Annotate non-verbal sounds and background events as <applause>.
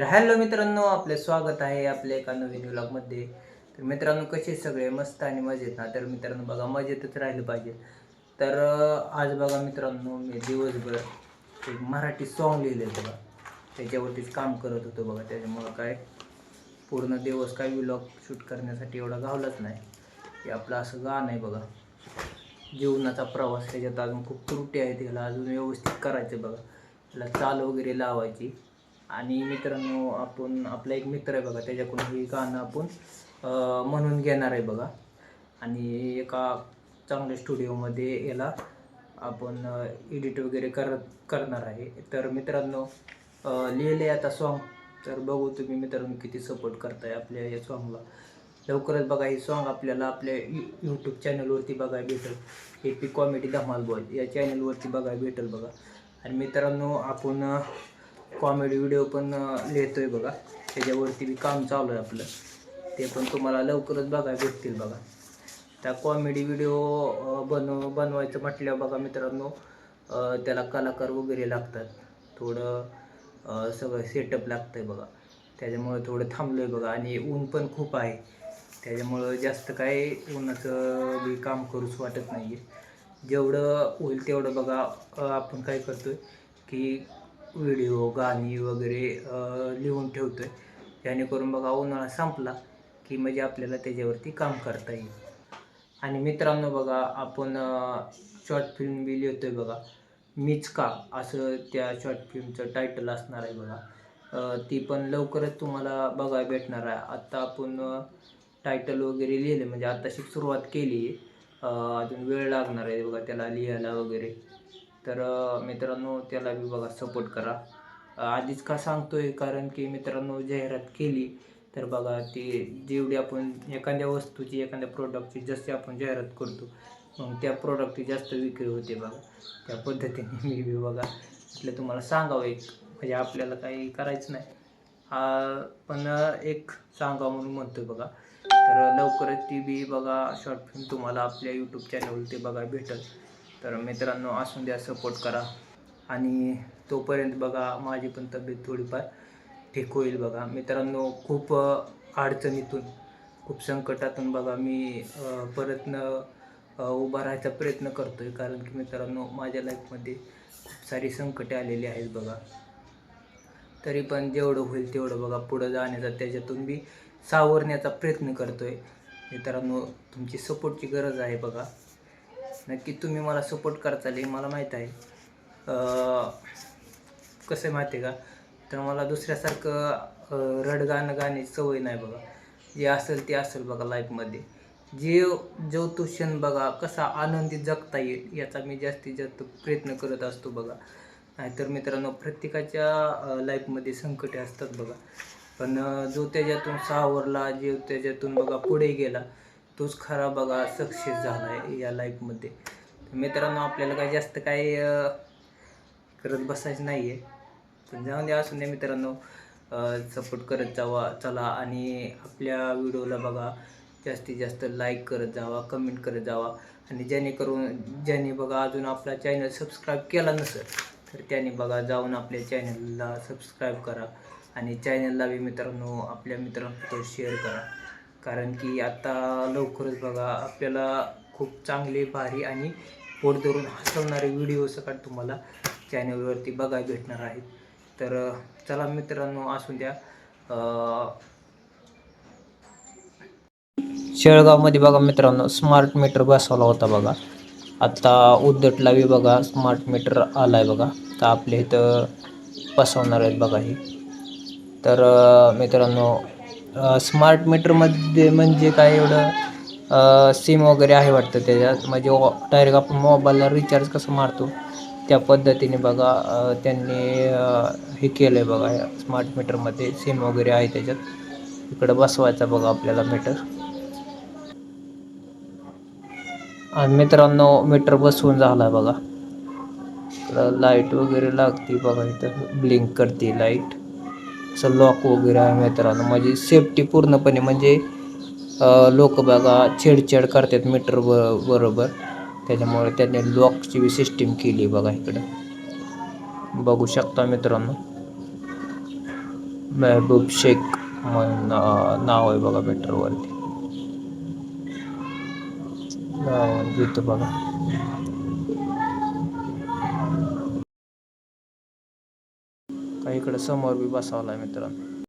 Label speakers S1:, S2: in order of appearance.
S1: तर हॅलो मित्रांनो आपले स्वागत आहे आपल्या एका नवीन व्लॉगमध्ये तर मित्रांनो कसे सगळे? मस्त आणि मजेत ना? तर मित्रांनो बघा मजेतच राहिलं पाहिजे. तर आज बघा मित्रांनो मी दिवसभर एक मराठी सॉन्ग लिहिलेलं बघा. त्याच्यावरतीच काम करत होतो बघा. त्याच्यामुळं काय? पूर्ण दिवस काय व्लॉग शूट करण्यासाठी एवढा गावलाच नाही. हे आपलं असं गाणं आहे बघा. जीवनाचा प्रवास. त्याच्यात अजून खूप त्रुटी आहेत. त्याला अजून व्यवस्थित करायचं बघा. त्याला चाल वगैरे लावायची. आणि मित्रांनो आपण आपला एक मित्र आहे बघा त्याच्याकडून हे गाणं आपण म्हणून घेणार आहे बघा. आणि एका चांगल्या स्टुडिओमध्ये याला आपण एडिट वगैरे कर करणार आहे. तर मित्रांनो लिहिले आता सॉन्ग तर बघू तुम्ही मित्रांनो किती सपोर्ट करताय आपल्या या सॉन्गला लवकरच बघा हे सॉन्ग आपल्याला आपल्या यू यूट्यूब चॅनलवरती बघायला भेटेल. हे पी कॉमेडी धमाल बॉय या चॅनलवरती बघायला भेटेल बघा. आणि मित्रांनो आपण कॉमेडी व्हिडिओ पण लिहितो लिहितोय बघा. त्याच्यावरती बी काम चालू आहे आपलं. ते पण तुम्हाला लवकरच बघायला भेटतील बघा. त्या कॉमेडी व्हिडिओ बनव बनवायचं म्हटल्यावर बघा मित्रांनो त्याला कलाकार वगैरे लागतात. थोडं सगळं सेटअप लागतं आहे बघा. त्याच्यामुळं थोडं थांबलो आहे बघा. आणि ऊन पण खूप आहे. त्याच्यामुळं जास्त काय उन्हाचं बी काम करूच वाटत नाही आहे जेवढं होईल तेवढं बघा आपण काय करतो आहे की व्हिडिओ गाणी वगैरे लिहून ठेवतो आहे जेणेकरून बघा उन्हाळा संपला की म्हणजे आपल्याला त्याच्यावरती काम करता येईल. आणि मित्रांनो बघा आपण शॉर्ट फिल्म बी लिहितोय बघा. मीच का? असं त्या शॉर्ट फिल्मचं टायटल असणार आहे बघा. ती पण लवकरच तुम्हाला बघायला भेटणार आहे. आत्ता आपण टायटल वगैरे लिहिले म्हणजे आत्ताशी सुरुवात केली आहे अजून वेळ लागणार आहे बघा त्याला लिहायला वगैरे. तर मित्रांनो त्याला बी बघा सपोर्ट करा. आधीच का सांगतोय कारण की मित्रांनो जाहिरात केली तर बघा ती जेवढी आपण एखाद्या वस्तूची एखाद्या प्रोडक्टची जशी आपण जाहिरात करतो मग त्या प्रोडक्टची जास्त विक्री होते बघा. त्या पद्धतीने <laughs> मी बी बघा म्हटलं तुम्हाला सांगावं एक. म्हणजे आपल्याला काही करायचं नाही. हा पण एक सांगा म्हणून म्हणतोय बघा. तर लवकरच ती बी बघा शॉर्ट फिल्म तुम्हाला आपल्या यूट्यूब चॅनलवरती बघा भेटल. तर मित्रांनो असून द्या सपोर्ट करा. आणि तोपर्यंत बघा माझी पण तब्येत थोडीफार ठीक होईल बघा. मित्रांनो खूप अडचणीतून खूप संकटातून बघा मी परत न उभा राहायचा प्रयत्न करतो आहे कारण की मित्रांनो माझ्या लाईफमध्ये खूप सारी संकटे आलेली आहेत बघा. तरी पण जेवढं होईल तेवढं बघा पुढं जाण्याचा त्याच्यातून मी सावरण्याचा प्रयत्न करतो आहे मित्रांनो तुमची सपोर्टची गरज आहे बघा. नक्की तुम्ही मला सपोर्ट करताल हे मला माहीत आहे. कसं आहे माहिती आहे का? तर मला दुसऱ्यासारखं रड गाणं गाण्याची सवय नाही बघा. जे असेल ते असेल बघा लाईफमध्ये जे जो तो क्षण बघा कसा आनंदी जगता येईल याचा मी जास्तीत जास्त प्रयत्न करत असतो बघा. नाहीतर मित्रांनो प्रत्येकाच्या लाईफमध्ये संकटे असतात बघा. पण जो त्याच्यातून सावरला जे त्याच्यातून बघा पुढे गेला तोच खरा बघा सक्सेस झाला आहे या लाईफमध्ये मित्रांनो आपल्याला काही जास्त काही करत बसायचं नाही आहे पण जाऊन द्या असून द्या मित्रांनो सपोर्ट करत जावा चला. आणि आपल्या व्हिडिओला बघा जास्तीत जास्त लाईक करत जावा कमेंट करत जावा. आणि जेणेकरून ज्याने बघा अजून आपला चॅनल सबस्क्राईब केला नसेल तर त्याने बघा जाऊन आपल्या चॅनलला सबस्क्राईब करा. आणि चॅनलला बी मित्रांनो आपल्या मित्रांसोबत शेअर करा. कारण की आता लवकरच बघा आपल्याला खूप चांगले भारी आणि पोट धरून हसवणारे व्हिडिओ सकाळ तुम्हाला चॅनलवरती बघायला भेटणार आहेत. तर चला मित्रांनो असून द्या शेळगावमध्ये बघा मित्रांनो स्मार्ट मीटर बसवला होता बघा. आत्ता उद्दटला बी बघा स्मार्ट मीटर आलाय बघा. तर आपल्या इथं बसवणार आहेत बघा हे. तर मित्रांनो स्मार्ट मीटरमध्ये म्हणजे काय एवढं सिम वगैरे आहे वाटतं त्याच्यात? म्हणजे डायरेक्ट आपण मोबाईलला रिचार्ज कसं मारतो? त्या पद्धतीने बघा त्यांनी हे केलं आहे बघा स्मार्ट मीटरमध्ये सिम वगैरे आहे त्याच्यात. इकडं बसवायचा बघा आपल्याला मीटर आणि मित्रांनो मीटर बसवून झाला बघा. लाइट वगैरे लागते बघा इथं. ब्लिंक करते लाइट असं लॉक वगैरे आहे मित्रांनो. म्हणजे सेफ्टी पूर्णपणे म्हणजे लोक बघा छेडछाड करतात मीटर ब बरोबर. त्याच्यामुळे त्यांनी लॉकची बी सिस्टीम केली बघा इकडं. बघू शकता मित्रांनो. महबूब शेख म्हणून नाव आहे बघा मीटरवरती नाव इथं बघा. समोर बी बसवलाय मित्रांनो.